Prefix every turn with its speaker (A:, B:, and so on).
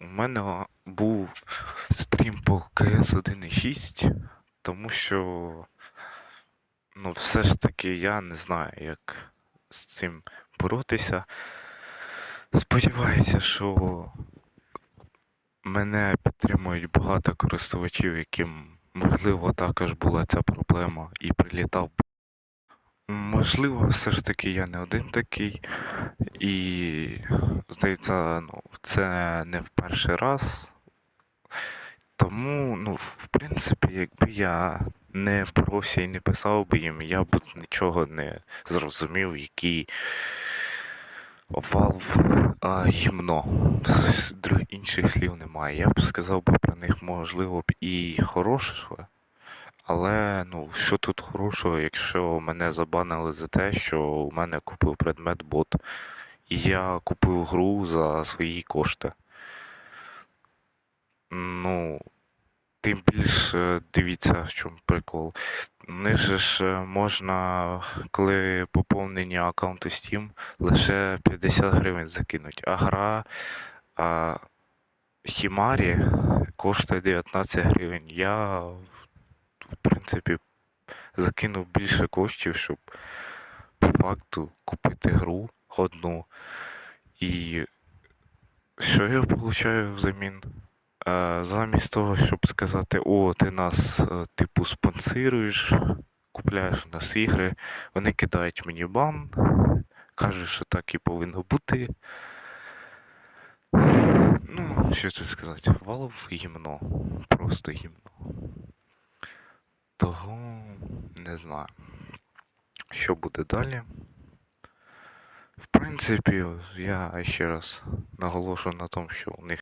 A: У мене був стрім по КС 1.6, тому що, ну, все ж таки я не знаю, як з цим боротися. Сподіваюся, що мене підтримують багато користувачів, яким, можливо, також була ця проблема і прилітав. Можливо, все ж таки я не один такий, і здається, ну, це не в перший раз. Тому, ну, в принципі, якби я не боровся і не писав би їм, я б нічого не зрозумів, який Valve а, гімно. Інших слів немає. Я б сказав би про них, можливо, б і хороше, але ну, що тут хорошого, якщо мене забанили за те, що у мене купив предмет бот, я купив гру за свої кошти. Ну, тим більше дивіться, в чому прикол. Же ж е, можна, коли поповнення аккаунту Steam, лише 50 гривень закинуть, а гра Хімарі коштує 19 гривень. Я, в принципі, закинув більше коштів, щоб по факту купити гру одну. І що я получаю взамін? Е, Замість того, щоб сказати, о, ти нас, е, типу, спонсируєш, купляєш у нас ігри, вони кидають мені бан, кажуть, що так і повинно бути. Ну, що це сказати, Valve гімно, просто гімно. Того не знаю, що буде далі. Принципі, я ще раз наголошую на тому, що у них